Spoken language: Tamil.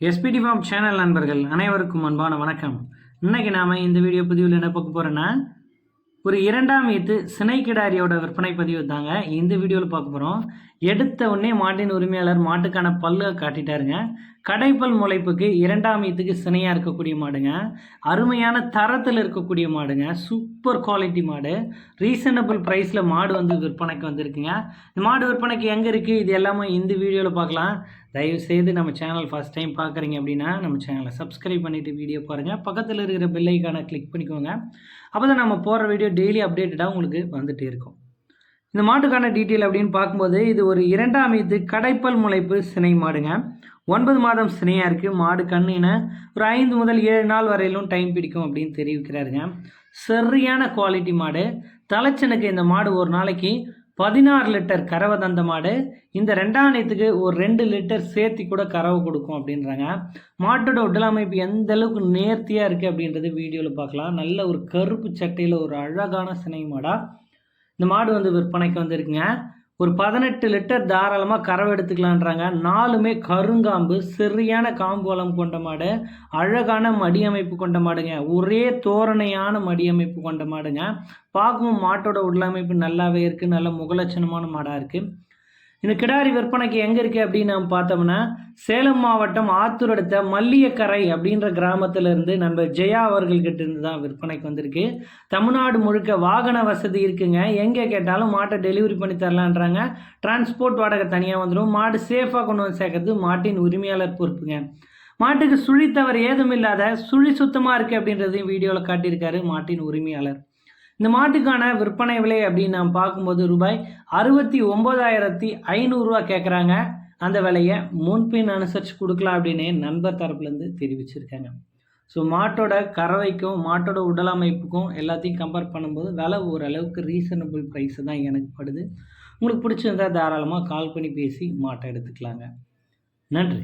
எஸ்பிடி ஃபார்ம் சேனல் நண்பர்கள் அனைவருக்கும் அன்பான வணக்கம். இன்னைக்கு நாம் இந்த வீடியோ பதிவில் என்ன பார்க்க போகிறோன்னா ஒரு இரண்டாம் ஈத்து சினை கிடாரியோட விற்பனை பதிவு தாங்க இந்த வீடியோவில் பார்க்க போகிறோம் எடுத்த உடனே மாட்டின் உரிமையாளர் மாட்டுக்கான பல்லை காட்டிட்டாருங்க. கடைப்பல் முளைப்புக்கு இரண்டாம் ஈத்துக்கு சினையாக இருக்கக்கூடிய மாடுங்க. அருமையான தரத்தில் இருக்கக்கூடிய மாடுங்க. சூப்பர் குவாலிட்டி மாடு. ரீசனபிள் ப்ரைஸில் மாடு வந்து விற்பனைக்கு வந்திருக்குங்க. இந்த மாடு விற்பனைக்கு எங்கே இருக்குது இது எல்லாமே இந்த வீடியோவில் பார்க்கலாம். தயவு செய்து நம்ம சேனல் ஃபஸ்ட் டைம் பார்க்குறீங்க அப்படின்னா நம்ம சேனலை சப்ஸ்கிரைப் பண்ணிவிட்டு வீடியோ பாருங்கள் பக்கத்தில் இருக்கிற பெல் கிளிக் பண்ணிக்கோங்க. அப்போ தான் நம்ம போகிற வீடியோ டெய்லி அப்டேட்டடாக உங்களுக்கு வந்துகிட்டே இருக்கும். இந்த மாட்டுக்கான டீட்டெயில் அப்படின்னு பார்க்கும்போது இது ஒரு இரண்டாம் இது கடைப்பல் முளைப்பு சினை மாடுங்க. ஒன்பது மாதம் சினையாக இருக்குது மாடு கண்ணின ஒரு ஐந்து முதல் ஏழு நாள் வரையிலும் டைம் பிடிக்கும் அப்படின்னு தெரிவிக்கிறாருங்க. சரியான குவாலிட்டி மாடு. தலைச்சனுக்கு இந்த மாடு ஒரு நாளைக்கு பதினாறு லிட்டர் கறவை தந்த மாடு. இந்த ரெண்டாம் நேத்துக்கு ஒரு ரெண்டு லிட்டர் சேர்த்தி கூட கறவை கொடுக்கும் அப்படின்றாங்க. மாட்டோட உடல் அமைப்பு எந்த அளவுக்கு நேர்த்தியாக இருக்குது அப்படின்றது வீடியோவில் பார்க்கலாம். நல்ல ஒரு கருப்பு சட்டையில் ஒரு அழகான சினை மாடாக இந்த மாடு வந்து விற்பனைக்கு வந்திருக்குங்க. ஒரு பதினெட்டு லிட்டர் தாராளமாக கறவை எடுத்துக்கலான்றாங்க நாலுமே கருங்காம்பு சரியான காம்பு வளம் கொண்ட மாடு அழகான மடி அமைப்பு கொண்ட மாடுங்க. ஒரே தோரணையான மடி அமைப்பு கொண்ட மாடுங்க. பார்க்கும் மாட்டோட உடலமைப்பு நல்லாவே இருக்குது நல்ல முகலட்சணமான மாடாக இருக்குது இந்த கிடாரி விற்பனைக்கு எங்கே இருக்குது அப்படின்னு நம்ம பார்த்தோம்னா சேலம் மாவட்டம் ஆத்தூர் அடுத்த மல்லியக்கரை அப்படின்ற கிராமத்திலிருந்து நம்ம ஜெயா அவர்கள்கிட்ட இருந்து தான் விற்பனைக்கு வந்திருக்கு. தமிழ்நாடு முழுக்க வாகன வசதி இருக்குங்க. எங்கே கேட்டாலும் மாட்டை டெலிவரி பண்ணி தரலான்றாங்க. டிரான்ஸ்போர்ட் வாடகை தனியாக வந்துடும். மாடு சேஃபாக கொண்டு வந்து சேர்க்கறது மாட்டின் உரிமையாளர் பொறுப்புங்க. மாட்டுக்கு சுழி தவறு ஏதும் இல்லாத சுழி சுத்தமாக இருக்குது அப்படின்றதையும் வீடியோவில் காட்டியிருக்காரு மாட்டின் உரிமையாளர். இந்த மாட்டுக்கான விற்பனை விலை அப்படின்னு நாம் பார்க்கும்போது ரூபாய் அறுபத்தி ஒம்பதாயிரத்தி ஐநூறுரூவா கேட்குறாங்க. அந்த விலையை முன்பின் அனுசரித்து கொடுக்கலாம் அப்படின்னு நண்பர் தரப்புலேருந்து தெரிவிச்சிருக்காங்க. ஸோ மாட்டோட கறவைக்கும் மாட்டோட உடல் அமைப்புக்கும் எல்லாத்தையும் கம்பேர் பண்ணும்போது விலை ஓரளவுக்கு ரீசனபிள் ப்ரைஸு தான் எனக்கு படுது. உங்களுக்கு பிடிச்சிருந்தா தாராளமாக கால் பண்ணி பேசி மாட்டை எடுத்துக்கலாங்க. நன்றி.